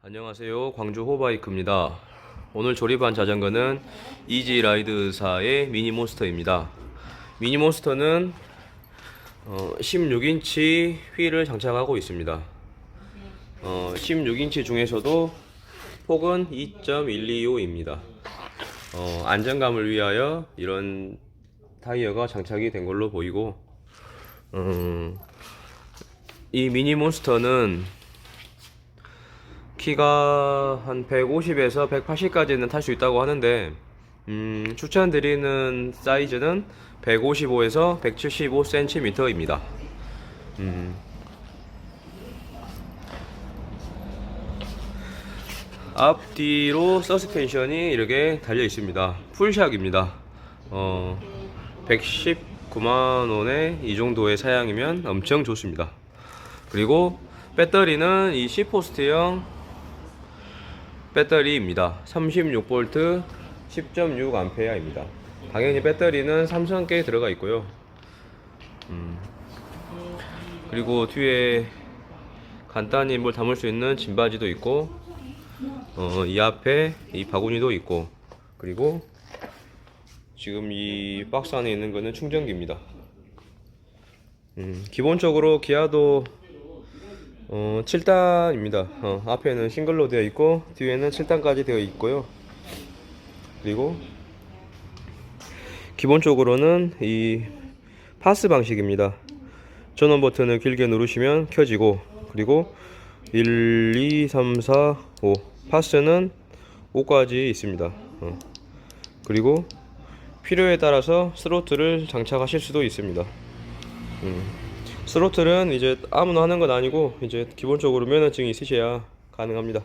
안녕하세요. 광주 호바이크입니다. 오늘 조립한 자전거는 이지 라이드사의 미니 몬스터입니다. 미니 몬스터는 어, 16인치 휠을 장착하고 있습니다. 어, 16인치 중에서도 폭은 2.125입니다. 어, 안정감을 위하여 이런 타이어가 장착이 된 걸로 보이고 음, 이 미니 몬스터는 키가 한 150에서 180까지는 탈 수 있다고 하는데 음, 추천드리는 사이즈는 155에서 175cm입니다. 음, 앞뒤로 서스펜션이 이렇게 달려 있습니다. 풀샥입니다. 어, 119만 원에 이 정도의 사양이면 엄청 좋습니다. 그리고 배터리는 이 시포스트형 배터리입니다. 36V 10.6A입니다. 당연히 배터리는 삼성께 들어가 있고요. 음, 그리고 뒤에 간단히 뭘 담을 수 있는 짐바지도 있고, 어, 이 앞에 이 바구니도 있고, 그리고 지금 이 박스 안에 있는 거는 충전기입니다. 음, 기본적으로 기아도 어, 7단입니다. 어, 앞에는 싱글로 되어 있고 뒤에는 7단까지 되어 있고요. 그리고 기본적으로는 이 파스 방식입니다. 전원 버튼을 길게 누르시면 켜지고 그리고 1, 2, 3, 4, 5 파스는 5까지 있습니다. 어. 그리고 필요에 따라서 스로틀을 장착하실 수도 있습니다. 음. 스로틀은 이제 아무나 하는 건 아니고 이제 기본적으로 면허증이 있으셔야 가능합니다.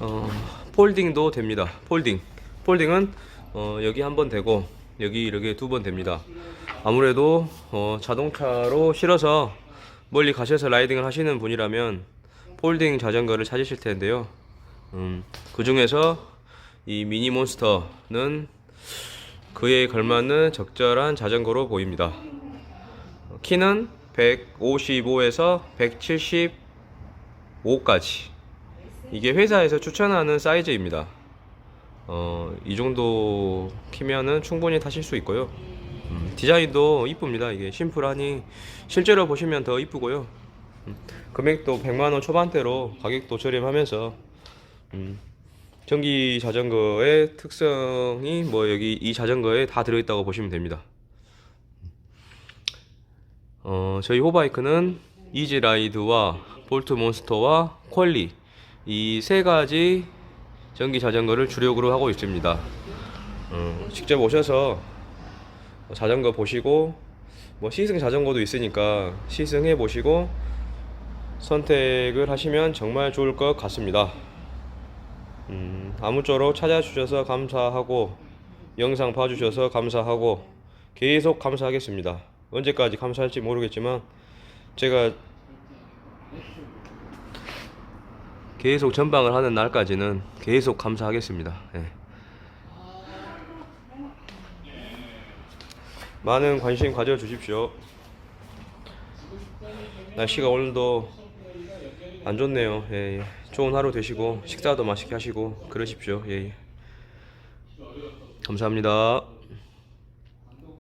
어, 폴딩도 됩니다. 폴딩. 폴딩은 어, 여기 한 번 되고 여기 이렇게 두 번 됩니다. 아무래도 어, 자동차로 실어서 멀리 가셔서 라이딩을 하시는 분이라면 폴딩 자전거를 찾으실 텐데요. 음, 그 중에서 이 미니몬스터는 그에 걸맞는 적절한 자전거로 보입니다. 키는 155에서 175까지. 이게 회사에서 추천하는 사이즈입니다. 어, 이 정도 키면은 충분히 타실 수 있고요. 음, 디자인도 이쁩니다. 이게 심플하니 실제로 보시면 더 이쁘고요. 음, 금액도 100만원 초반대로 가격도 저렴하면서 음, 전기 자전거의 특성이 뭐 여기 이 자전거에 다 들어있다고 보시면 됩니다. 어, 저희 호바이크는 이지라이드와 볼트몬스터와 퀄리 이 세 가지 전기 자전거를 주력으로 하고 있습니다. 어, 직접 오셔서 자전거 보시고 뭐 시승 자전거도 있으니까 시승해 보시고 선택을 하시면 정말 좋을 것 같습니다. 음, 아무쪼록 찾아주셔서 감사하고 영상 봐주셔서 감사하고 계속 감사하겠습니다. 언제까지 감사할지 모르겠지만 제가 계속 전방을 하는 날까지는 계속 감사하겠습니다. 예. 많은 관심 가져주십시오. 날씨가 오늘도 안 좋네요. 예, 예. 좋은 하루 되시고 식사도 맛있게 하시고 그러십시오. 예, 예. 감사합니다.